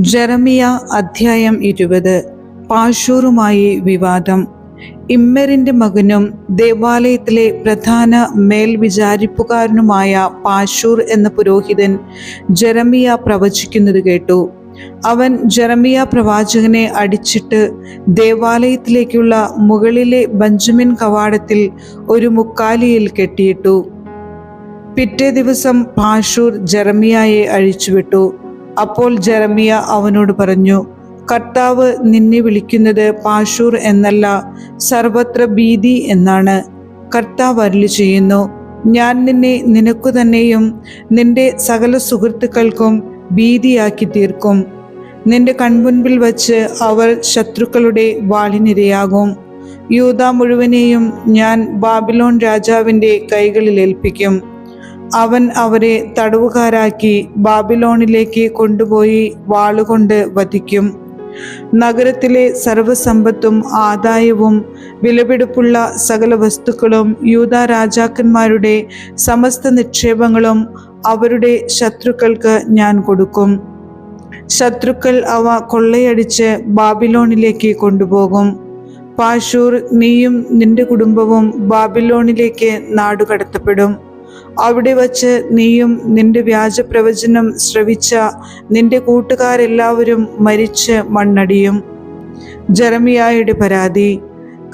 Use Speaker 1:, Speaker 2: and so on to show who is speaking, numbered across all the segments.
Speaker 1: ജെറമിയ അധ്യായം ഇരുപത്. പാഷൂറുമായി വിവാദം. ഇമ്മറിന്റെ മകനും ദേവാലയത്തിലെ പ്രധാന മേൽവിചാരിപ്പുകാരനുമായ പാഷൂർ എന്ന പുരോഹിതൻ ജെറമിയ പ്രവചിക്കുന്നത് കേട്ടു. അവൻ ജെറമിയ പ്രവാചകനെ അടിച്ചിട്ട് ദേവാലയത്തിലേക്കുള്ള മുകളിലെ ബഞ്ചമിൻ കവാടത്തിൽ ഒരു മുക്കാലിയിൽ കെട്ടിയിട്ടു. പിറ്റേ ദിവസം പാഷൂർ ജെറമിയായെ അഴിച്ചുവിട്ടു. അപ്പോൾ ജെറമിയ അവനോട് പറഞ്ഞു കർത്താവ് നിന്നെ വിളിക്കുന്നത് പാഷൂർ എന്നല്ല സർവത്ര ഭീതി എന്നാണ്. കർത്താവ് അരുളി ചെയ്യുന്നു ഞാൻ നിന്നെ നിനക്കു തന്നെയും നിന്റെ സകല സുഹൃത്തുക്കൾക്കും ഭീതിയാക്കി തീർക്കും. നിന്റെ കൺമുൻപിൽ വച്ച് അവർ ശത്രുക്കളുടെ വാളിനിരയാകും. യൂത മുഴുവനെയും ഞാൻ ബാബിലോൺ രാജാവിന്റെ കൈകളിൽ ഏൽപ്പിക്കും. അവൻ അവരെ തടവുകാരാക്കി ബാബിലോണിലേക്ക് കൊണ്ടുപോയി വാളുകൊണ്ട് വധിക്കും. നഗരത്തിലെ സർവസമ്പത്തും ആദായവും വിലപിടിപ്പുള്ള സകല വസ്തുക്കളും യൂത രാജാക്കന്മാരുടെ സമസ്ത നിക്ഷേപങ്ങളും അവരുടെ ശത്രുക്കൾക്ക് ഞാൻ കൊടുക്കും. ശത്രുക്കൾ അവ കൊള്ളയടിച്ച് ബാബിലോണിലേക്ക് കൊണ്ടുപോകും. പാഷൂർ നീയും നിന്റെ കുടുംബവും ബാബിലോണിലേക്ക് നാടുകടത്തപ്പെടും. അവിടെ വച്ച് നീയും നിന്റെ വ്യാജപ്രവചനം ശ്രവിച്ച നിന്റെ കൂട്ടുകാരെല്ലാവരും മരിച്ച് മണ്ണടിയും. ജറമിയായുടെ പരാതി.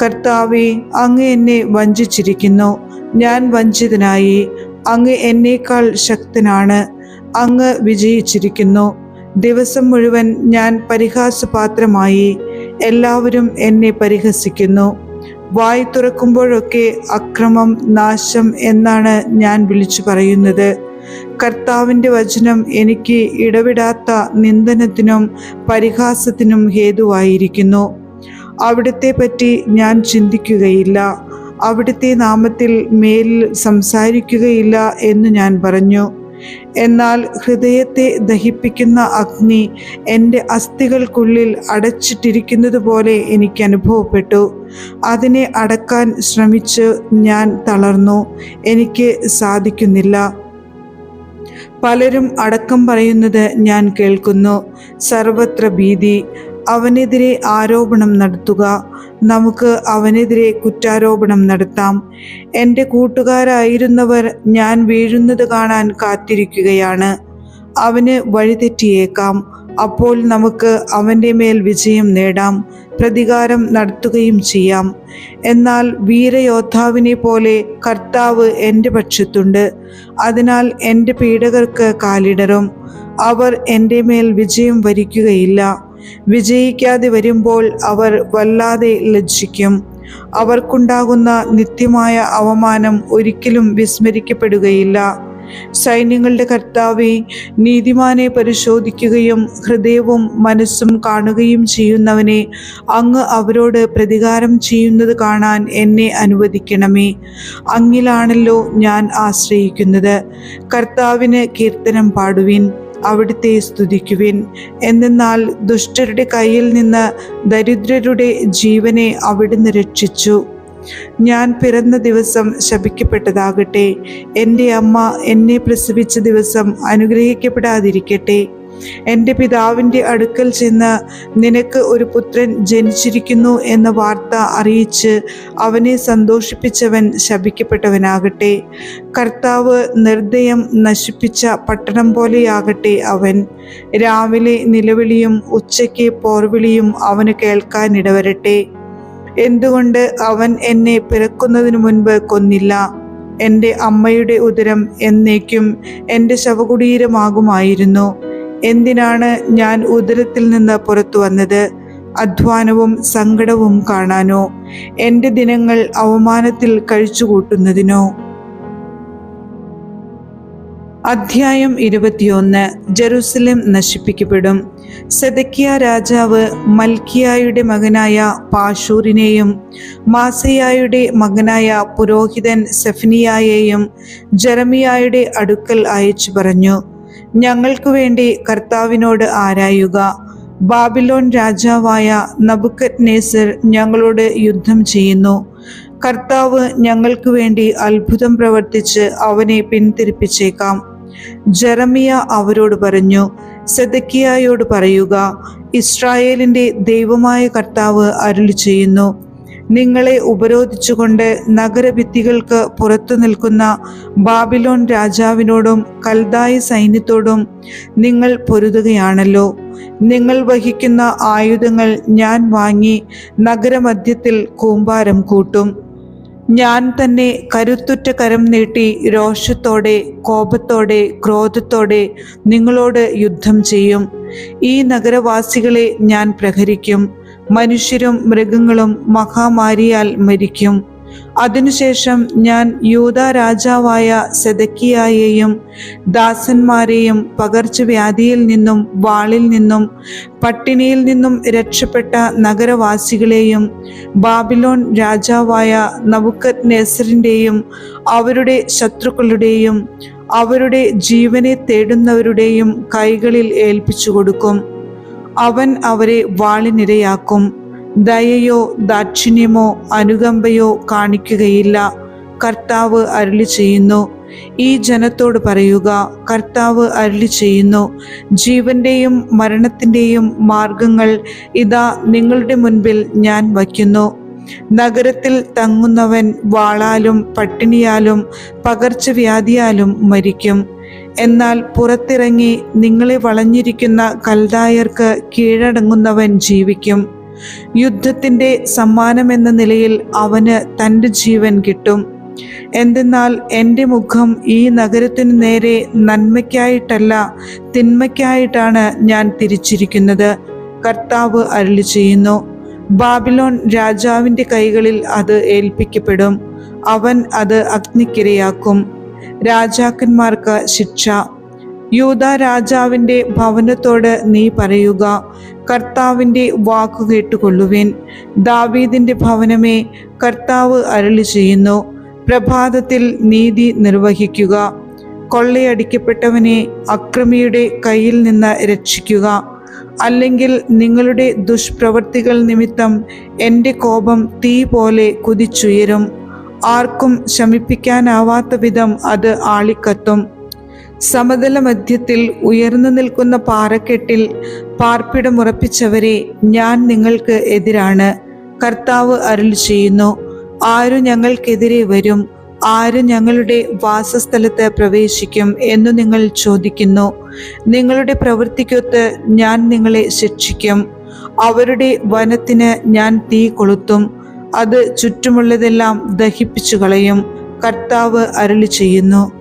Speaker 1: കർത്താവെ അങ്ങ് എന്നെ വഞ്ചിച്ചിരിക്കുന്നു. ഞാൻ വഞ്ചിതനായി. അങ്ങ് എന്നേക്കാൾ ശക്തനാണ്. അങ്ങ് വിജയിച്ചിരിക്കുന്നു. ദിവസം മുഴുവൻ ഞാൻ പരിഹാസപാത്രമായി എല്ലാവരും എന്നെ പരിഹസിക്കുന്നു. വായി തുറക്കുമ്പോഴൊക്കെ അക്രമം നാശം എന്നാണ് ഞാൻ വിളിച്ചു പറയുന്നത്. കർത്താവിന്റെ വചനം എനിക്ക് ഇടവിടാത്ത നിന്ദനത്തിനും പരിഹാസത്തിനും ഹേതുവായിരിക്കുന്നു. അവിടുത്തെ പറ്റി ഞാൻ ചിന്തിക്കുകയില്ല. അവിടുത്തെ നാമത്തിൽ മേലിൽ സംസാരിക്കുകയില്ല എന്ന് ഞാൻ പറഞ്ഞു. എന്നാൽ ഹൃദയത്തെ ദഹിപ്പിക്കുന്ന അഗ്നി എന്റെ അസ്ഥികൾക്കുള്ളിൽ അടച്ചിട്ടിരിക്കുന്നത് പോലെ എനിക്ക് അനുഭവപ്പെട്ടു. അതിനെ അടക്കാൻ ശ്രമിച്ച് ഞാൻ തളർന്നു. എനിക്ക് സാധിക്കുന്നില്ല. പലരും അടക്കം പറയുന്നത് ഞാൻ കേൾക്കുന്നു. സർവത്ര ഭീതി. അവനെതിരെ ആരോപണം നടത്തുക. നമുക്ക് അവനെതിരെ കുറ്റാരോപണം നടത്താം. എന്റെ കൂട്ടുകാരായിരുന്നവർ ഞാൻ വീഴുന്നത് കാണാൻ കാത്തിരിക്കുകയാണ്. അവന് വഴിതെറ്റിയേക്കാം. അപ്പോൾ നമുക്ക് അവന്റെ മേൽ വിജയം നേടാം. പ്രതികാരം നടത്തുകയും ചെയ്യാം. എന്നാൽ വീരയോദ്ധാവിനെ പോലെ കർത്താവ് എന്റെ പക്ഷത്തുണ്ട്. അതിനാൽ എന്റെ പീഡകർക്ക് കാലിടറും. അവർ എന്റെ മേൽ വിജയം വരിക്കുകയില്ല. വിജയിക്കാതെ വരുമ്പോൾ അവർ വല്ലാതെ ലജ്ജിക്കും. അവർക്കുണ്ടാകുന്ന നിത്യമായ അവമാനം ഒരിക്കലും വിസ്മരിക്കപ്പെടുകയില്ല. സൈന്യങ്ങളുടെ കർത്താവെ നീതിമാനെ പരിശോധിക്കുകയും ഹൃദയവും മനസ്സും കാണുകയും ചെയ്യുന്നവനെ അങ്ങ് അവരോട് പ്രതികാരം ചെയ്യുന്നത് കാണാൻ എന്നെ അനുവദിക്കണമേ. അങ്ങിലാണല്ലോ ഞാൻ ആശ്രയിക്കുന്നത്. കർത്താവിന് കീർത്തനം പാടുവിൻ. അവിടുത്തെ സ്തുതിക്കുവിൻ. എന്നാൽ ദുഷ്ടരുടെ കയ്യിൽ നിന്ന് ദരിദ്രരുടെ ജീവനെ അവിടുന്ന് രക്ഷിച്ചു. ഞാൻ പിറന്ന ദിവസം ശപിക്കപ്പെട്ടതാകട്ടെ. എന്റെ അമ്മ എന്നെ പ്രസവിച്ച ദിവസം അനുഗ്രഹിക്കപ്പെടാതിരിക്കട്ടെ. എന്റെ പിതാവിന്റെ അടുക്കൽ ചെന്ന് നിനക്ക് ഒരു പുത്രൻ ജനിച്ചിരിക്കുന്നു എന്ന വാർത്ത അറിയിച്ച് അവനെ സന്തോഷിപ്പിച്ചവൻ ശപിക്കപ്പെട്ടവനാകട്ടെ. കർത്താവ് നിർദ്ദയം നശിപ്പിച്ച പട്ടണം പോലെയാകട്ടെ അവൻ. രാവിലെ നിലവിളിയും ഉച്ചയ്ക്ക് പോർവിളിയും അവന് കേൾക്കാനിടവരട്ടെ. എന്തുകൊണ്ട് അവൻ എന്നെ പിറക്കുന്നതിനു മുൻപ് കൊന്നില്ല? എന്റെ അമ്മയുടെ ഉദരം എന്നേക്കും എന്റെ ശവകുടീരമാകുമായിരുന്നു. എന്തിനാണ് ഞാൻ ഉദരത്തിൽ നിന്ന് പുറത്തു വന്നത്? അധ്വാനവും സങ്കടവും കാണാനോ? എന്റെ ദിനങ്ങൾ അവമാനത്തിൽ കഴിച്ചുകൂട്ടുന്നതിനോ? അധ്യായം ഇരുപത്തിയൊന്ന്. ജെറുസലേം നശിപ്പിക്കപ്പെടും. സെതക്കിയ രാജാവ് മൽക്കിയായുടെ മകനായ പാഷൂരിനെയും മാസയായുടെ മകനായ പുരോഹിതൻ സെഫനിയായെയും ജെറമിയായുടെ അടുക്കൽ അയച്ചു പറഞ്ഞു. ഞങ്ങൾക്ക് വേണ്ടി കർത്താവിനോട് ആരായുക. ബാബിലോൺ രാജാവായ നബുക്കറ്റ് നേസർ ഞങ്ങളോട് യുദ്ധം ചെയ്യുന്നു. കർത്താവ് ഞങ്ങൾക്ക് വേണ്ടി അത്ഭുതം പ്രവർത്തിച്ച് അവനെ പിന്തിരിപ്പിച്ചേക്കാം. ജെറമിയ അവരോട് പറഞ്ഞു സെദക്കിയായോട് പറയുക ഇസ്രായേലിന്റെ ദൈവമായ കർത്താവ് അരുളി ചെയ്യുന്നു നിങ്ങളെ ഉപരോധിച്ചുകൊണ്ട് നഗരഭിത്തികൾക്ക് പുറത്തു നിൽക്കുന്ന ബാബിലോൺ രാജാവിനോടും കൽദായ സൈന്യത്തോടും നിങ്ങൾ പൊരുതുകയാണല്ലോ. നിങ്ങൾ വഹിക്കുന്ന ആയുധങ്ങൾ ഞാൻ വാങ്ങി നഗരമധ്യത്തിൽ കൂമ്പാരം കൂട്ടും. ഞാൻ തന്നെ കരുത്തുറ്റ കരം നീട്ടി രോഷത്തോടെ കോപത്തോടെ ക്രോധത്തോടെ നിങ്ങളോട് യുദ്ധം ചെയ്യും. ഈ നഗരവാസികളെ ഞാൻ പ്രഹരിക്കും. മനുഷ്യരും മൃഗങ്ങളും മഹാമാരിയാൽ മരിക്കും. അതിനുശേഷം ഞാൻ യൂത രാജാവായ സെതക്കിയായെയും ദാസന്മാരെയും പകർച്ചവ്യാധിയിൽ നിന്നും വാളിൽ നിന്നും പട്ടിണിയിൽ നിന്നും രക്ഷപ്പെട്ട നഗരവാസികളെയും ബാബിലോൺ രാജാവായ നബുക്കത് നെസറിന്റെയും അവരുടെ ശത്രുക്കളുടെയും അവരുടെ ജീവനെ തേടുന്നവരുടെയും കൈകളിൽ ഏൽപ്പിച്ചു കൊടുക്കും അവൻ അവരെ വാളിനിരയാക്കും. ദയയോ ദാക്ഷിണ്യമോ അനുകമ്പയോ കാണിക്കുകയില്ല. കർത്താവ് അരുളി ചെയ്യുന്നു. ഈ ജനത്തോട് പറയുക കർത്താവ് അരുളി ചെയ്യുന്നു. ജീവന്റെയും മരണത്തിന്റെയും മാർഗങ്ങൾ ഇതാ നിങ്ങളുടെ മുൻപിൽ ഞാൻ വയ്ക്കുന്നു. നഗരത്തിൽ തങ്ങുന്നവൻ വാളാലും പട്ടിണിയാലും പകർച്ചവ്യാധിയാലും മരിക്കും. എന്നാൽ പുറത്തിറങ്ങി നിങ്ങളെ വളഞ്ഞിരിക്കുന്ന കൽദായർക്ക് കീഴടങ്ങുന്നവൻ ജീവിക്കും. യുദ്ധത്തിന്റെ സമ്മാനമെന്ന നിലയിൽ അവന് തന്റെ ജീവൻ കിട്ടും. എന്തെന്നാൽ എന്റെ മുഖം ഈ നഗരത്തിനു നേരെ നന്മയ്ക്കായിട്ടല്ല തിന്മയ്ക്കായിട്ടാണ് ഞാൻ തിരിച്ചിരിക്കുന്നത് കർത്താവ് അരുളി ചെയ്യുന്നു. ബാബിലോൺ രാജാവിന്റെ കൈകളിൽ അത് ഏൽപ്പിക്കപ്പെടും. അവൻ അത് അഗ്നിക്കിരയാക്കും. രാജാക്കന്മാർക്ക് ശിക്ഷ. യൂത രാജാവിന്റെ ഭവനത്തോട് നീ പറയുക കർത്താവിന്റെ വാക്കു കേട്ടുകൊള്ളുവിൻ. ദാവീദിന്റെ ഭവനമേ കർത്താവ് അരളി ചെയ്യുന്നു. പ്രഭാതത്തിൽ നീതി നിർവഹിക്കുക. കൊള്ളയടിക്കപ്പെട്ടവനെ അക്രമിയുടെ കയ്യിൽ നിന്ന് രക്ഷിക്കുക. അല്ലെങ്കിൽ നിങ്ങളുടെ ദുഷ്പ്രവൃത്തികൾ നിമിത്തം എന്റെ കോപം തീ പോലെ കുതിച്ചുയരും. ആർക്കും ശമിപ്പിക്കാനാവാത്ത വിധം അത് ആളിക്കത്തും. സമതല മധ്യത്തിൽ ഉയർന്നു നിൽക്കുന്ന പാറക്കെട്ടിൽ പാർപ്പിടമുറപ്പിച്ചവരെ ഞാൻ നിങ്ങൾക്ക് എതിരാണ്. കർത്താവ് അരുൾ ചെയ്യുന്നു ആരു ഞങ്ങൾക്കെതിരെ വരും ആര് ഞങ്ങളുടെ വാസസ്ഥലത്ത് പ്രവേശിക്കും എന്ന് നിങ്ങൾ ചോദിക്കുന്നു. നിങ്ങളുടെ പ്രവൃത്തിക്കൊത്ത് ഞാൻ നിങ്ങളെ ശിക്ഷിക്കും. അവരുടെ വനത്തിന് ഞാൻ തീ കൊളുത്തും. അത് ചുറ്റുമുള്ളതെല്ലാം ദഹിപ്പിച്ചു കളയും. കർത്താവ് അരുളി ചെയ്യുന്നു.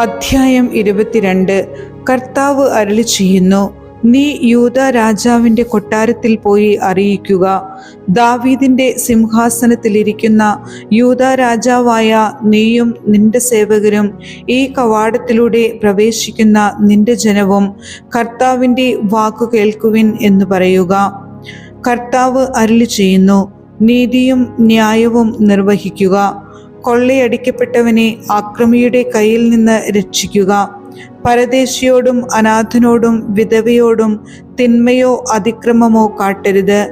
Speaker 1: അധ്യായം ഇരുപത്തിരണ്ട്. കർത്താവ് അരുളി ചെയ്യുന്നു. നീ യൂത രാജാവിന്റെ കൊട്ടാരത്തിൽ പോയി അറിയിക്കുക. ദാവീദിന്റെ സിംഹാസനത്തിലിരിക്കുന്ന യൂത രാജാവായ നീയും നിന്റെ സേവകരും ഈ കവാടത്തിലൂടെ പ്രവേശിക്കുന്ന നിന്റെ ജനവും കർത്താവിന്റെ വാക്കു കേൾക്കുവിൻ എന്ന് പറയുക. കർത്താവ് അരുളി ചെയ്യുന്നു. നീതിയും ന്യായവും നിർവഹിക്കുക. കൊള്ളയടിക്കപ്പെട്ടവനെ ആക്രമിയുടെ കയ്യിൽ നിന്ന് രക്ഷിക്കുക. പരദേശിയോടും അനാഥനോടും വിധവയോടും തിന്മയോ അതിക്രമമോ കാട്ടരുത്.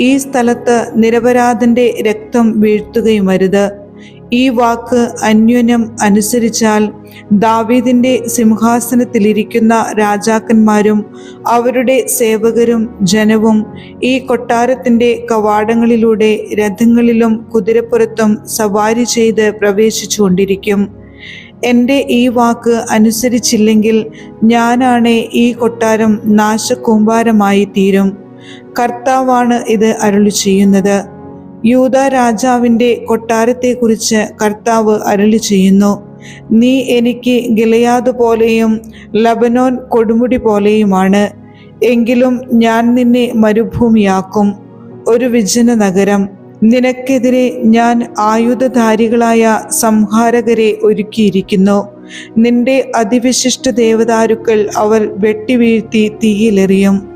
Speaker 1: ഈ സ്ഥലത്ത് നിരപരാധന്റെ രക്തം വീഴ്ത്തുകയുമരുത്. ഈ വാക്ക് അന്യോന്യം അനുസരിച്ചാൽ ദാവീദിന്റെ സിംഹാസനത്തിലിരിക്കുന്ന രാജാക്കന്മാരും അവരുടെ സേവകരും ജനവും ഈ കൊട്ടാരത്തിന്റെ കവാടങ്ങളിലൂടെ രഥങ്ങളിലും കുതിരപ്പുറത്തും സവാരി ചെയ്ത് പ്രവേശിച്ചുകൊണ്ടിരിക്കും. എന്റെ ഈ വാക്ക് അനുസരിച്ചില്ലെങ്കിൽ ഞാനാണ് ഈ കൊട്ടാരം നാശകൂമ്പാരമായി തീരും കർത്താവാണ് ഇത് അരുളി ചെയ്യുന്നത് യൂത രാജാവിന്റെ കൊട്ടാരത്തെക്കുറിച്ച് കർത്താവ് അരളി ചെയ്യുന്നു. നീ എനിക്ക് ഗിലയാദ് പോലെയും ലബനോൻ കൊടുമുടി പോലെയുമാണ്. എങ്കിലും ഞാൻ നിന്നെ മരുഭൂമിയാക്കും. ഒരു വിജന നഗരം. നിനക്കെതിരെ ഞാൻ ആയുധധാരികളായ സംഹാരകരെ ഒരുക്കിയിരിക്കുന്നു. നിന്റെ അതിവിശിഷ്ട ദേവദാരുക്കൾ അവർ വെട്ടിവീഴ്ത്തി തീയിലെറിയും.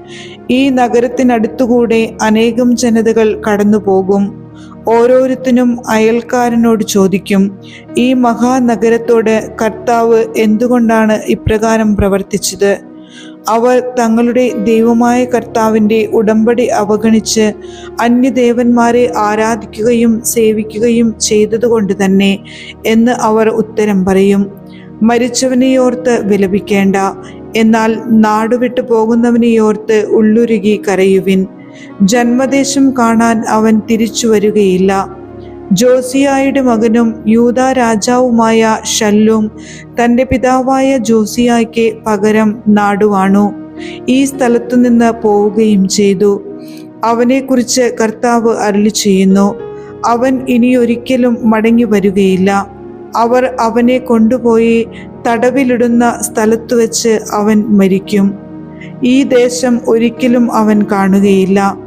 Speaker 1: ഈ നഗരത്തിനടുത്തുകൂടെ അനേകം ജനതകൾ കടന്നുപോകും. ഓരോരുത്തനും അയൽക്കാരനോട് ചോദിക്കും ഈ മഹാനഗരത്തോട് കർത്താവ് എന്തുകൊണ്ടാണ് ഇപ്രകാരം പ്രവർത്തിച്ചത്? അവർ തങ്ങളുടെ ദൈവമായ കർത്താവിന്റെ ഉടമ്പടി അവഗണിച്ച് അന്യദേവന്മാരെ ആരാധിക്കുകയും സേവിക്കുകയും ചെയ്തതുകൊണ്ട് തന്നെ എന്ന് അവർ ഉത്തരം പറയും. മരിച്ചവനെയോർത്ത് വിലപിക്കേണ്ട എന്നാൽ നാടുവിട്ടു പോകുന്നവനെയോർത്ത് ഉള്ളുരുകി കരയുവിൻ. ജന്മദേശം കാണാൻ അവൻ തിരിച്ചു വരികയില്ല. ജോസിയായുടെ മകനും യൂത രാജാവുമായ ഷല്ലും തന്റെ പിതാവായ ജോസിയായ്ക്ക് പകരം നാടുവാണു ഈ സ്ഥലത്തു നിന്ന് പോവുകയും ചെയ്തു. അവനെക്കുറിച്ച് കർത്താവ് അരളി ചെയ്യുന്നു. അവൻ ഇനിയൊരിക്കലും മടങ്ങി വരികയില്ല. അവർ അവനെ കൊണ്ടുപോയി തടവിലിടുന്ന സ്ഥലത്തു വെച്ച് അവൻ മരിക്കും. ഈ ദേശം ഒരിക്കലും അവൻ കാണുകയില്ല.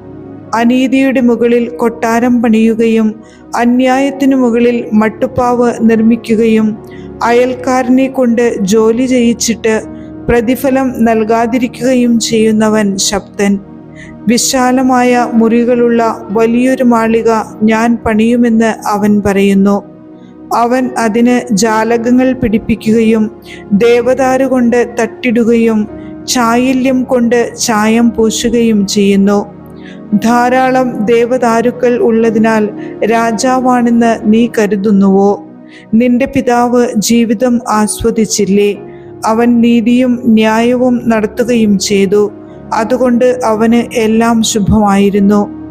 Speaker 1: അനീതിയുടെ മുകളിൽ കൊട്ടാരം പണിയുകയും അന്യായത്തിനു മുകളിൽ മട്ടുപ്പാവ് നിർമ്മിക്കുകയും അയൽക്കാരനെ കൊണ്ട് ജോലി ചെയ്യിച്ചിട്ട് പ്രതിഫലം നൽകാതിരിക്കുകയും ചെയ്യുന്നവൻ ശബ്ദൻ. വിശാലമായ മുറികളുള്ള വലിയൊരു മാളിക ഞാൻ പണിയുമെന്ന് അവൻ പറയുന്നു. അവൻ അതിന് ജാലകങ്ങൾ പിടിപ്പിക്കുകയും ദേവദാരു കൊണ്ട് തട്ടിടുകയും ചായല്യം കൊണ്ട് ചായം പൂശുകയും ചെയ്യുന്നു. ധാരാളം ദേവദാരുക്കൾ ഉള്ളതിനാൽ രാജാവാണെന്ന് നീ കരുതുന്നുവോ? നിന്റെ പിതാവ് ജീവിതം ആസ്വദിച്ചില്ലേ? അവൻ നീതിയും ന്യായവും നടത്തുകയും ചെയ്തു. അതുകൊണ്ട് അവന് എല്ലാം ശുഭമായിരുന്നു.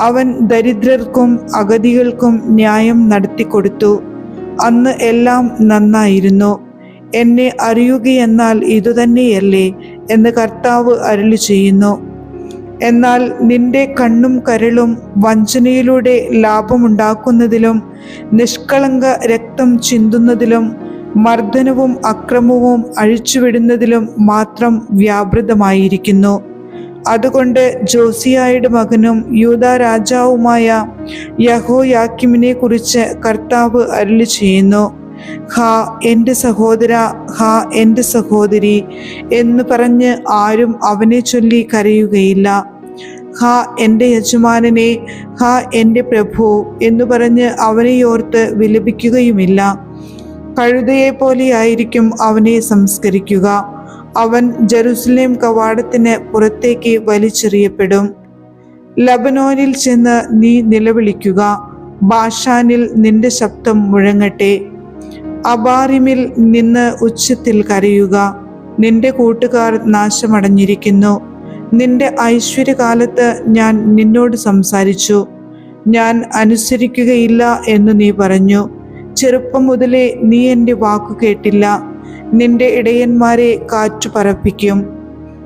Speaker 1: അവൻ ദരിദ്രർക്കും അഗതികൾക്കും ന്യായം നടത്തിക്കൊടുത്തു. അന്ന് എല്ലാം നന്നായിരുന്നു. എന്നെ അറിയുകയെന്നാൽ ഇതുതന്നെയല്ലേ എന്ന് കർത്താവ് അരുളി ചെയ്യുന്നു. എന്നാൽ നിന്റെ കണ്ണും കരളും വഞ്ചനയിലൂടെ ലാഭമുണ്ടാക്കുന്നതിലും നിഷ്കളങ്ക രക്തം ചിന്തുന്നതിലും മർദ്ദനവും അക്രമവും അഴിച്ചുവിടുന്നതിലും മാത്രം വ്യാപൃതമായിരിക്കുന്നു. അതുകൊണ്ട് ജോസിയായുടെ മകനും യൂത രാജാവുമായ യഹോയാക്കിമിനെ കുറിച്ച് കർത്താവ് അരുളി ചെയ്യുന്നു. ഹാ എന്റെ സഹോദര ഹാ എന്റെ സഹോദരി എന്ന് പറഞ്ഞ് ആരും അവനെ ചൊല്ലി കരയുകയില്ല. ഹാ എന്റെ യജമാനനെ ഹാ എന്റെ പ്രഭു എന്ന് പറഞ്ഞ് അവനെ അവനെയോർത്ത് വിലപിക്കുകയുമില്ല. കഴുതയെ പോലെയായിരിക്കും അവനെ സംസ്കരിക്കുക. അവൻ ജെറുസലേം കവാടത്തിന് പുറത്തേക്ക് വലിച്ചെറിയപ്പെടും. ലബനോനിൽ ചെന്ന് നീ നിലവിളിക്കുക. ബാഷാനിൽ നിന്റെ ശബ്ദം മുഴങ്ങട്ടെ. അബാറിമിൽ നിന്ന് ഉച്ചത്തിൽ കരയുക. നിന്റെ കൂട്ടുകാർ നാശമടഞ്ഞിരിക്കുന്നു. നിന്റെ ഐശ്വര്യകാലത്ത് ഞാൻ നിന്നോട് സംസാരിച്ചു. ഞാൻ അനുസരിക്കുകയില്ല എന്ന് നീ പറഞ്ഞു. ചെറുപ്പം മുതലേ നീ എന്റെ വാക്കു കേട്ടില്ല. നിന്റെ ഇടയന്മാരെ കാറ്റു പറപ്പിക്കും.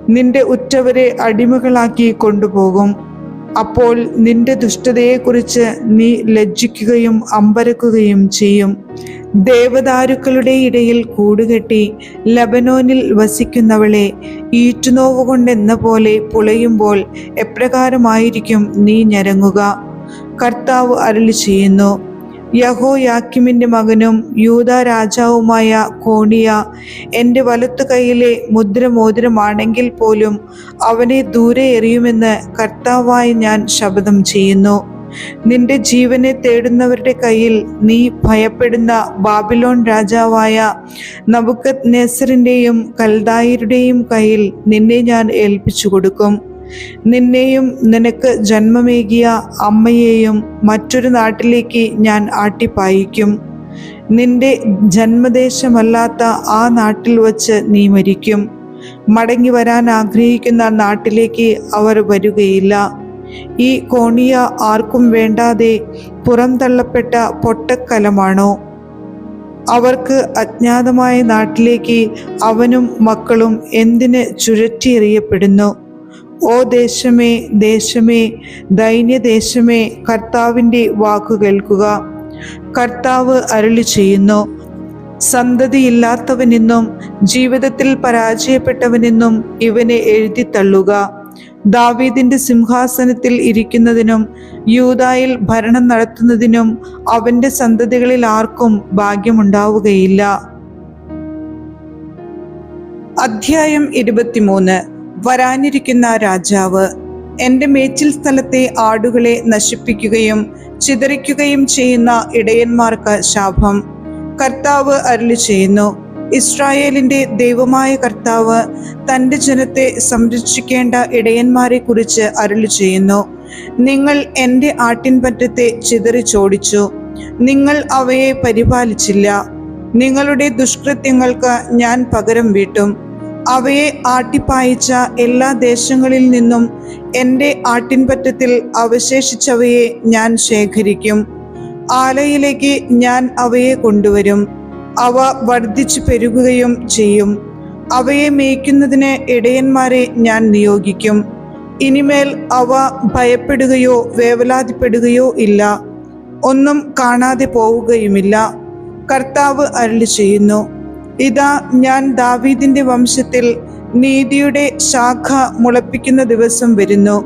Speaker 1: നിന്റെ ഉറ്റവരെ അടിമകളാക്കി കൊണ്ടുപോകും. അപ്പോൾ നിന്റെ ദുഷ്ടതയെക്കുറിച്ച് നീ ലജ്ജിക്കുകയും അമ്പരക്കുകയും ചെയ്യും. ദേവദാരുക്കളുടെ ഇടയിൽ കൂടുകെട്ടി ലബനോനിൽ വസിക്കുന്നവളെ ഈറ്റുനോവ് കൊണ്ടെന്ന പോലെ പുളയുമ്പോൾ എപ്രകാരമായിരിക്കും നീ ഞരങ്ങുക. കർത്താവ് അരളി ചെയ്യുന്നു യഹോ യാക്കിമിന്റെ മകനും യൂത രാജാവുമായ കോണിയ എന്റെ വലത്തു കൈയിലെ മുദ്രമോതിരമാണെങ്കിൽ പോലും അവനെ ദൂരെ എറിയുമെന്ന് കർത്താവായി ഞാൻ ശപഥം ചെയ്യുന്നു. നിന്റെ ജീവനെ തേടുന്നവരുടെ കയ്യിൽ നീ ഭയപ്പെടുന്ന ബാബിലോൺ രാജാവായ നബുക്കത് നെസറിന്റെയും കൽദായരുടെയും കയ്യിൽ നിന്നെ ഞാൻ ഏൽപ്പിച്ചു കൊടുക്കും നിന്നെയും നിനക്ക് ജന്മമേകിയ അമ്മയെയും മറ്റൊരു നാട്ടിലേക്ക് ഞാൻ ആട്ടിപ്പായിക്കും. നിന്റെ ജന്മദേശമല്ലാത്ത ആ നാട്ടിൽ വച്ച് നീ മരിക്കും. മടങ്ങി വരാൻ ആഗ്രഹിക്കുന്ന നാട്ടിലേക്ക് അവർ വരികയില്ല. ഈ കോണിയ ആർക്കും വേണ്ടാതെ പുറംതള്ളപ്പെട്ട പൊട്ടക്കലമാണോ? അവർക്ക് അജ്ഞാതമായ നാട്ടിലേക്ക് അവനും മക്കളും എന്തിന് ചുഴറ്റിയെറിയപ്പെടുന്നു? ഓ ദേശമേ ദേശമേ ദൈന്യദേശമേ കർത്താവിന്റെ വാക്കു കേൾക്കുക. കർത്താവ് അരുളി ചെയ്യുന്നു സന്തതിയില്ലാത്തവനെന്നും ജീവിതത്തിൽ പരാജയപ്പെട്ടവനെന്നും ഇവനെ എഴുതിത്തള്ളുക. ദാവീദിന്റെ സിംഹാസനത്തിൽ ഇരിക്കുന്നതിനും യൂതായിൽ ഭരണം നടത്തുന്നതിനും അവന്റെ സന്തതികളിൽ ആർക്കും ഭാഗ്യമുണ്ടാവുകയില്ല. അധ്യായം ഇരുപത്തിമൂന്ന്. വരാനിരിക്കുന്ന രാജാവ് എന്റെ മേച്ചിൽ സ്ഥലത്തെ ആടുകളെ നശിപ്പിക്കുകയും ചിതറിക്കുകയും ചെയ്യുന്ന ഇടയന്മാർക്ക് ശാപം. കർത്താവ് അരുളി ചെയ്യുന്നു ഇസ്രായേലിന്റെ ദൈവമായ കർത്താവ് തന്റെ ജനത്തെ സംരക്ഷിക്കേണ്ട ഇടയന്മാരെ കുറിച്ച് അരുളി ചെയ്യുന്നു. നിങ്ങൾ എന്റെ ആട്ടിൻപറ്റത്തെ ചിതറിച്ചോടിച്ചു നിങ്ങൾ അവയെ പരിപാലിച്ചില്ല. നിങ്ങളുടെ ദുഷ്കൃത്യങ്ങൾക്ക് ഞാൻ പകരം വീട്ടും. അവയെ ആട്ടിപ്പായിച്ച എല്ലാ ദേശങ്ങളിൽ നിന്നും എന്റെ ആട്ടിൻപറ്റത്തിൽ അവശേഷിച്ചവയെ ഞാൻ ശേഖരിക്കും. ആലയിലേക്ക് ഞാൻ അവയെ കൊണ്ടുവരും. അവ വർദ്ധിച്ചു പെരുകുകയും ചെയ്യും. അവയെ മേയ്ക്കുന്നതിന് ഇടയന്മാരെ ഞാൻ നിയോഗിക്കും. ഇനിമേൽ അവ ഭയപ്പെടുകയോ വേവലാതിപ്പെടുകയോ ഇല്ല. ഒന്നും കാണാതെ പോവുകയുമില്ല. കർത്താവ് അരുളി ചെയ്യുന്നു ഇതാ ഞാൻ ദാവീദിന്റെ വംശത്തിൽ നീതിയുടെ ശാഖ മുളപ്പിക്കുന്ന ദിവസം വരുന്നു.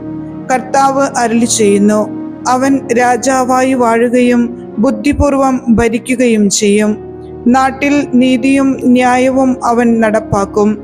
Speaker 1: കർത്താവ് അരളി ചെയ്യുന്നു അവൻ രാജാവായി വാഴുകയും ബുദ്ധിപൂർവം ഭരിക്കുകയും ചെയ്യും. നാട്ടിൽ നീതിയും ന്യായവും അവൻ നടപ്പാക്കും.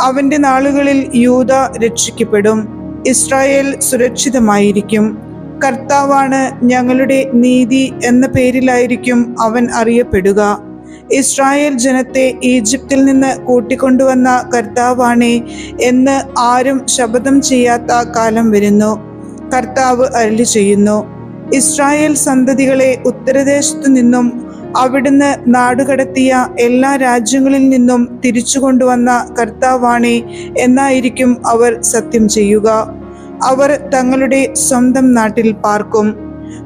Speaker 1: അവന്റെ നാളുകളിൽ യൂത രക്ഷിക്കപ്പെടും. ഇസ്രായേൽ സുരക്ഷിതമായിരിക്കും. കർത്താവാണ് ഞങ്ങളുടെ നീതി എന്ന പേരിലായിരിക്കും അവൻ അറിയപ്പെടുക. ഇസ്രായേൽ ജനത്തെ ഈജിപ്തിൽ നിന്ന് കൂട്ടിക്കൊണ്ടുവന്ന കർത്താവാണേ എന്ന് ആരും ശപഥം ചെയ്യാത്ത കാലം വരുന്നു. കർത്താവ് അരളി ചെയ്യുന്നു ഇസ്രായേൽ സന്തതികളെ ഉത്തരദേശത്തു നിന്നും അവിടുന്ന് നാടുകടത്തിയ എല്ലാ രാജ്യങ്ങളിൽ നിന്നും തിരിച്ചു കൊണ്ടുവന്ന കർത്താവാണേ എന്നായിരിക്കും അവർ സത്യം ചെയ്യുക. അവർ തങ്ങളുടെ സ്വന്തം നാട്ടിൽ പാർക്കും.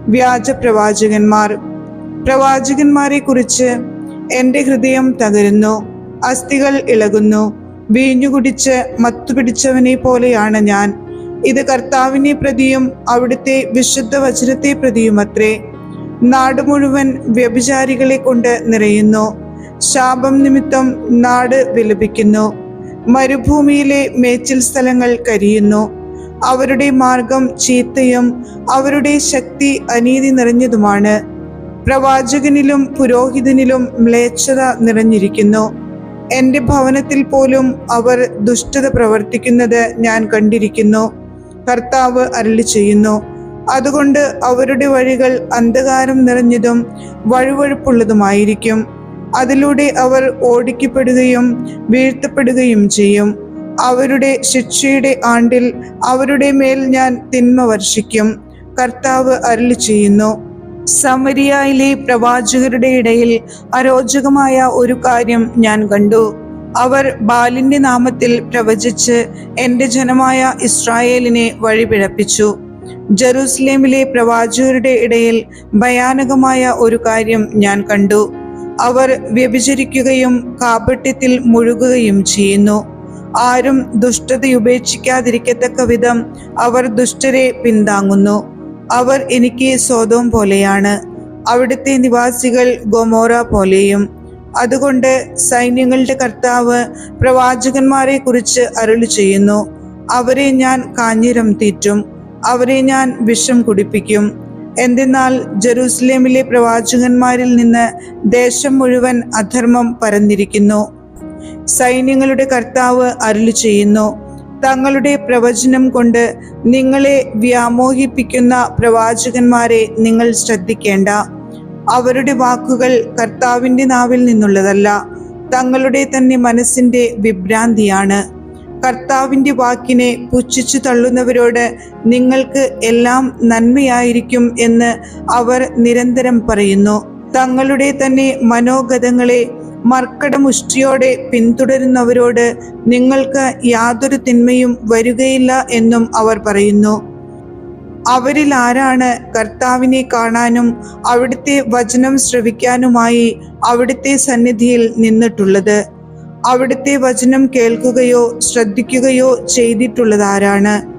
Speaker 1: വ്യാജ പ്രവാചകന്മാർ പ്രവാചകന്മാരെ കുറിച്ച് എന്റെ ഹൃദയം തകരുന്നു അസ്ഥികൾ ഇളകുന്നു വീഞ്ഞുകുടിച്ച് മത്തുപിടിച്ചവനെ പോലെയാണ് ഞാൻ. ഇത് കർത്താവിനെ പ്രതിയും അവിടുത്തെ വിശുദ്ധ വചനത്തെ പ്രതിയുമത്രേ. നാട് മുഴുവൻ വ്യഭിചാരികളെ കൊണ്ട് നിറയുന്നു ശാപം നിമിത്തം നാട് വിലപിക്കുന്നു മരുഭൂമിയിലെ മേച്ചിൽ സ്ഥലങ്ങൾ കരിയുന്നു. അവരുടെ മാർഗം ചീത്തയും അവരുടെ ശക്തി അനീതി നിറഞ്ഞതുമാണ്. പ്രവാചകനിലും പുരോഹിതനിലും മ്ലേച്ഛത നിറഞ്ഞിരിക്കുന്നു. എന്റെ ഭവനത്തിൽ പോലും അവർ ദുഷ്ടത പ്രവർത്തിക്കുന്നത് ഞാൻ കണ്ടിരിക്കുന്നു. കർത്താവ് അരളി ചെയ്യുന്നു. അതുകൊണ്ട് അവരുടെ വഴികൾ അന്ധകാരം നിറഞ്ഞതും വഴുവഴുപ്പുള്ളതുമായിരിക്കും. അതിലൂടെ അവർ ഓടിക്കപ്പെടുകയും വീഴ്ത്തപ്പെടുകയും ചെയ്യും. അവരുടെ ശിക്ഷയുടെ ആണ്ടിൽ അവരുടെ മേൽ ഞാൻ തിന്മ വർഷിക്കും. കർത്താവ് അരളി ചെയ്യുന്നു. സമരിയായിലെ പ്രവാചകരുടെ ഇടയിൽ അരോചകമായ ഒരു കാര്യം ഞാൻ കണ്ടു. അവർ ബാലിന്റെ നാമത്തിൽ പ്രവചിച്ച് എന്റെ ജനമായ ഇസ്രായേലിനെ വഴിപിഴപ്പിച്ചു. ജെറൂസലേമിലെ പ്രവാചകരുടെ ഇടയിൽ ഭയാനകമായ ഒരു കാര്യം ഞാൻ കണ്ടു. അവർ വ്യഭിചരിക്കുകയും കാപട്യത്തിൽ മുഴുകുകയും ചെയ്യുന്നു. ആരും ദുഷ്ടത ഉപേക്ഷിക്കാതിരിക്കത്തക്ക വിധം അവർ ദുഷ്ടരെ പിന്താങ്ങുന്നു. അവർ എനിക്ക് സ്വതവും പോലെയാണ്. അവിടുത്തെ നിവാസികൾ ഗൊമോറ പോലെയും. അതുകൊണ്ട് സൈന്യങ്ങളുടെ കർത്താവ് പ്രവാചകന്മാരെ കുറിച്ച് അരുളി ചെയ്യുന്നു. അവരെ ഞാൻ കാഞ്ഞിരം തീറ്റും അവരെ ഞാൻ വിഷം കുടിപ്പിക്കും. എന്തെന്നാൽ ജെറൂസലേമിലെ പ്രവാചകന്മാരിൽ നിന്ന് ദേശം മുഴുവൻ അധർമ്മം പരന്നിരിക്കുന്നു. സൈന്യങ്ങളുടെ കർത്താവ് അരുളി ചെയ്യുന്നു. തങ്ങളുടെ പ്രവചനം കൊണ്ട് നിങ്ങളെ വ്യാമോഹിപ്പിക്കുന്ന പ്രവാചകന്മാരെ നിങ്ങൾ ശ്രദ്ധിക്കേണ്ട. അവരുടെ വാക്കുകൾ കർത്താവിന്റെ നാവിൽ നിന്നുള്ളതല്ല തങ്ങളുടെ തന്നെ മനസ്സിന്റെ വിഭ്രാന്തിയാണ്. കർത്താവിന്റെ വാക്കിനെ പുച്ഛിച്ചു തള്ളുന്നവരോട് നിങ്ങൾക്ക് എല്ലാം നന്മയായിരിക്കും എന്ന് അവർ നിരന്തരം പറയുന്നു. തങ്ങളുടെ തന്നെ മനോഗതങ്ങളെ മർക്കടമുഷ്ടിയോടെ പിന്തുടരുന്നവരോട് നിങ്ങൾക്ക് യാതൊരു തിന്മയും വരികയില്ല എന്നും അവർ പറയുന്നു. അവരിൽ ആരാണ് കർത്താവിനെ കാണാനും അവിടുത്തെ വചനം ശ്രവിക്കാനുമായി അവിടുത്തെ സന്നിധിയിൽ നിന്നിട്ടുള്ളത്? അവിടുത്തെ വചനം കേൾക്കുകയോ ശ്രദ്ധിക്കുകയോ ചെയ്തിട്ടുള്ളത് ആരാണ്?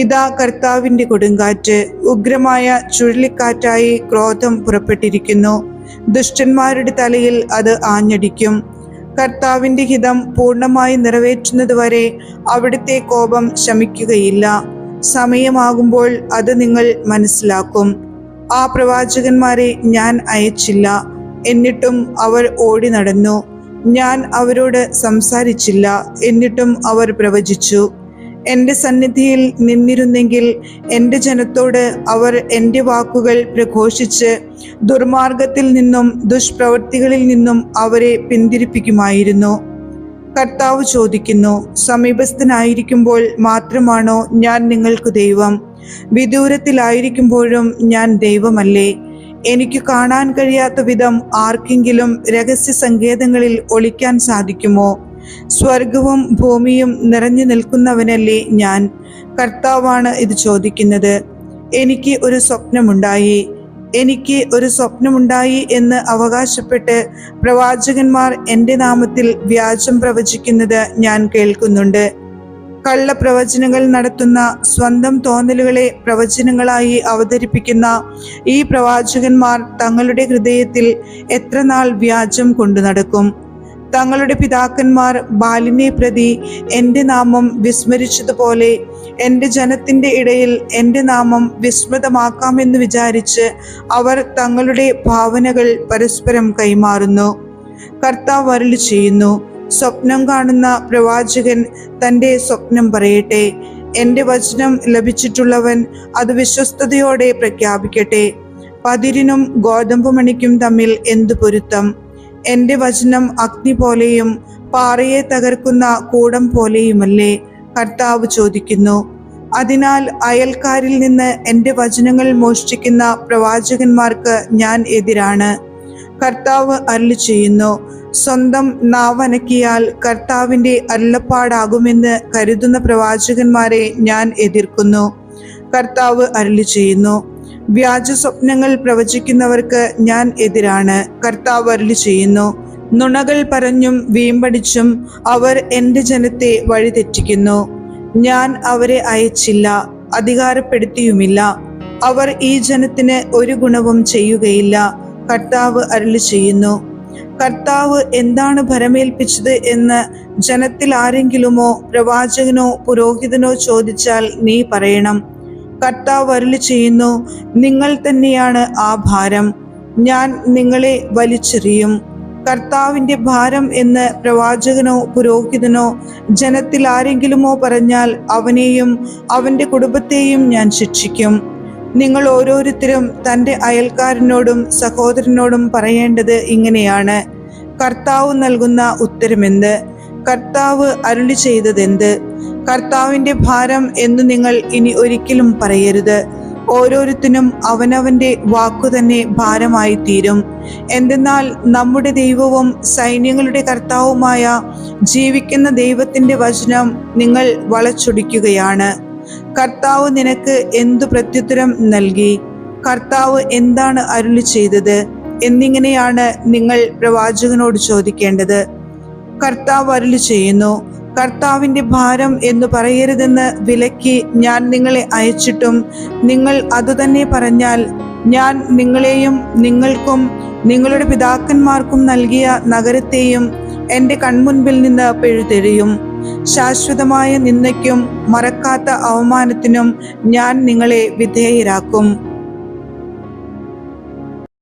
Speaker 1: ഇതാ കർത്താവിന്റെ കൊടുങ്കാറ്റ്. ഉഗ്രമായ ചുഴലിക്കാറ്റായി ക്രോധം പുറപ്പെട്ടിരിക്കുന്നു. ദുഷ്ടന്മാരുടെ തലയിൽ അത് ആഞ്ഞടിക്കും. കർത്താവിന്റെ ഹിതം പൂർണമായി നിറവേറ്റുന്നതുവരെ അവിടുത്തെ കോപം ശമിക്കുകയില്ല. സമയമാകുമ്പോൾ അത് നിങ്ങൾ മനസ്സിലാക്കും. ആ പ്രവാചകന്മാരെ ഞാൻ അയച്ചില്ല. എന്നിട്ടും അവർ ഓടി നടന്നു ഞാൻ അവരോട് സംസാരിച്ചില്ല. എന്നിട്ടും അവർ പ്രവചിച്ചു. എന്റെ സന്നിധിയിൽ നിന്നിരുന്നെങ്കിൽ എന്റെ ജനത്തോട് അവർ എന്റെ വാക്കുകൾ പ്രഘോഷിച്ച് ദുർമാർഗത്തിൽ നിന്നും ദുഷ്പ്രവൃത്തികളിൽ നിന്നും അവരെ പിന്തിരിപ്പിക്കുമായിരുന്നു. കർത്താവ് ചോദിക്കുന്നു സമീപസ്ഥനായിരിക്കുമ്പോൾ മാത്രമാണോ ഞാൻ നിങ്ങൾക്ക് ദൈവം? വിദൂരത്തിലായിരിക്കുമ്പോഴും ഞാൻ ദൈവമല്ലേ? എനിക്ക് കാണാൻ കഴിയാത്ത വിധം ആർക്കെങ്കിലും രഹസ്യ സങ്കേതങ്ങളിൽ ഒളിക്കാൻ സാധിക്കുമോ? സ്വർഗവും ഭൂമിയും നിറഞ്ഞു നിൽക്കുന്നവനല്ലേ ഞാൻ? കർത്താവാണ് ഇത് ചോദിക്കുന്നത്. എനിക്ക് ഒരു സ്വപ്നമുണ്ടായി. എനിക്ക് ഒരു സ്വപ്നമുണ്ടായി എന്ന് അവകാശപ്പെട്ട് പ്രവാചകന്മാർ എന്റെ നാമത്തിൽ വ്യാജം പ്രവചിക്കുന്നത് ഞാൻ കേൾക്കുന്നുണ്ട്. കള്ളപ്രവചനങ്ങൾ നടത്തുന്ന സ്വന്തം തോന്നലുകളെ പ്രവചനങ്ങളായി അവതരിപ്പിക്കുന്ന ഈ പ്രവാചകന്മാർ തങ്ങളുടെ ഹൃദയത്തിൽ എത്ര നാൾ വ്യാജം കൊണ്ടു നടക്കും? തങ്ങളുടെ പിതാക്കന്മാർ ബാലിനെ പ്രതി എന്റെ നാമം വിസ്മരിച്ചതുപോലെ എന്റെ ജനത്തിന്റെ ഇടയിൽ എന്റെ നാമം വിസ്മൃതമാക്കാമെന്ന് വിചാരിച്ച് അവർ തങ്ങളുടെ ഭാവനകൾ പരസ്പരം കൈമാറുന്നു. കർത്താവ് വരളി ചെയ്യുന്നു സ്വപ്നം കാണുന്ന പ്രവാചകൻ തന്റെ സ്വപ്നം പറയട്ടെ. എന്റെ വചനം ലഭിച്ചിട്ടുള്ളവൻ അത് വിശ്വസ്തയോടെ പ്രഖ്യാപിക്കട്ടെ. പതിരിനും ഗോതമ്പ് മണിക്കും തമ്മിൽ എന്തു പൊരുത്തം? എന്റെ വചനം അഗ്നി പോലെയും പാറയെ തകർക്കുന്ന കൂടം പോലെയുമല്ലേ? കർത്താവ് ചോദിക്കുന്നു. അതിനാൽ അയൽക്കാരിൽ നിന്ന് എന്റെ വചനങ്ങൾ മോഷ്ടിക്കുന്ന പ്രവാചകന്മാർക്ക് ഞാൻ എതിരാണ്. കർത്താവ് അരുളി ചെയ്യുന്നു. സ്വന്തം നാവനക്കിയാൽ കർത്താവിന്റെ അരുളപ്പാടാകുമെന്ന് കരുതുന്ന പ്രവാചകന്മാരെ ഞാൻ എതിർക്കുന്നു. കർത്താവ് അരുളി ചെയ്യുന്നു. വ്യാജ സ്വപ്നങ്ങൾ പ്രവചിക്കുന്നവർക്ക് ഞാൻ എതിരാണ്. കർത്താവ് അരുളി ചെയ്യുന്നു. നുണകൾ പറഞ്ഞും വീമ്പടിച്ചും അവർ എന്റെ ജനത്തെ വഴിതെറ്റിക്കുന്നു. ഞാൻ അവരെ അയച്ചില്ല അധികാരപ്പെടുത്തിയുമില്ല. അവർ ഈ ജനത്തിന് ഒരു ഗുണവും ചെയ്യുകയില്ല. കർത്താവ് അരുളി ചെയ്യുന്നു. കർത്താവ് എന്താണ് ഭരമേൽപ്പിച്ചത് എന്ന് ജനത്തിൽ ആരെങ്കിലുമോ പ്രവാചകനോ പുരോഹിതനോ ചോദിച്ചാൽ നീ പറയണം. കർത്താവ് അരുളി ചെയ്യുന്നു നിങ്ങൾ തന്നെയാണ് ആ ഭാരം. ഞാൻ നിങ്ങളെ വലിച്ചെറിയും. കർത്താവിന്റെ ഭാരം എന്ന് പ്രവാചകനോ പുരോഹിതനോ ജനത്തിൽ ആരെങ്കിലുമോ പറഞ്ഞാൽ അവനെയും അവന്റെ കുടുംബത്തെയും ഞാൻ ശിക്ഷിക്കും. നിങ്ങൾ ഓരോരുത്തരും തന്റെ അയൽക്കാരനോടും സഹോദരനോടും പറയേണ്ടത് ഇങ്ങനെയാണ്. കർത്താവ് നൽകുന്ന ഉത്തരമെന്ത്? കർത്താവ് അരുളി ചെയ്തതെന്ത്? കർത്താവിന്റെ ഭാരം എന്ന് നിങ്ങൾ ഇനി ഒരിക്കലും പറയരുത്. ഓരോരുത്തരും അവനവന്റെ വാക്കു തന്നെ ഭാരമായി തീരും. എന്തെന്നാൽ നമ്മുടെ ദൈവവും സൈന്യങ്ങളുടെ കർത്താവുമായ ജീവിക്കുന്ന ദൈവത്തിന്റെ വചനം നിങ്ങൾ വളച്ചൊടിക്കുകയാണ്. കർത്താവ് നിനക്ക് എന്തു പ്രത്യുത്തരം നൽകി? കർത്താവ് എന്താണ് അരുളി ചെയ്തത്? എന്നിങ്ങനെയാണ് നിങ്ങൾ പ്രവാചകനോട് ചോദിക്കേണ്ടത്. കർത്താവ് അരുളി ചെയ്യുന്നു. കർത്താവിന്റെ ഭാരം എന്ന് പറയരുതെന്ന് വിലക്കി ഞാൻ നിങ്ങളെ അയച്ചിട്ടും നിങ്ങൾ അതുതന്നെ പറഞ്ഞാൽ ഞാൻ നിങ്ങളെയും നിങ്ങൾക്കും നിങ്ങളുടെ പിതാക്കന്മാർക്കും നൽകിയ നഗരത്തെയും എന്റെ കൺമുൻപിൽ നിന്ന് പിഴുതെറിയും ശാശ്വതമായ നിന്ദയ്ക്കും മറക്കാത്ത അവമാനത്തിനും ഞാൻ നിങ്ങളെ വിധേയരാക്കും.